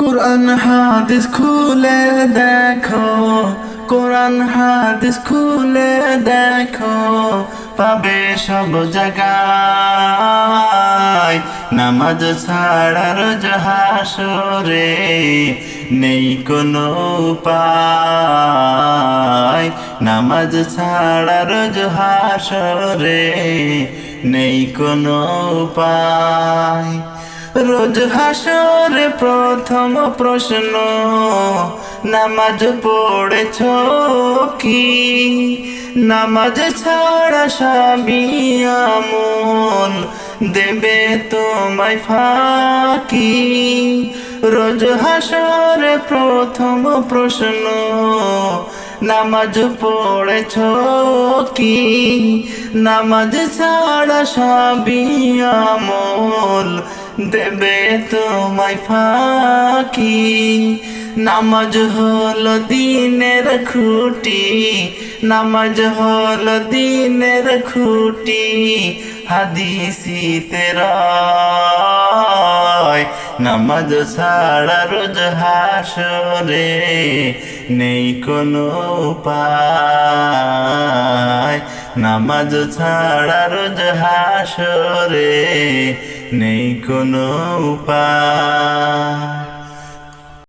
কোরআন হাদিস খুলে দেখো, কোরআন হাদিস খুলে দেখো, পাবে সব জায়গায়। নামাজ ছাড়ার জাহাসরে নেই কোনো উপায়। নামাজ ছাড়ার জাহাসরে নেই কোনো উপায়। রোজ হাসরে প্রথম প্রশ্ন, নামাজ পড়েছ কি? নামাজ ছাড়া সাবি আমল দেবে তোমায় ফাঁকি। রোজ হাসরে প্রথম প্রশ্ন নামাজ পড়েছ কি? নামাজ ছাড়া সাবি আমল দেবে তোমায় ফাঁকি। নামাজ হলো দিনের খুঁটি, নামাজ হলো দিনের খুঁটি, হাদিসিতে রয় নামাজ ছাড়া রোজ হাসরে নেই কোনো উপায়। নামাজ ছাড়া রোজ হাসরে নেই কোনো উপায়।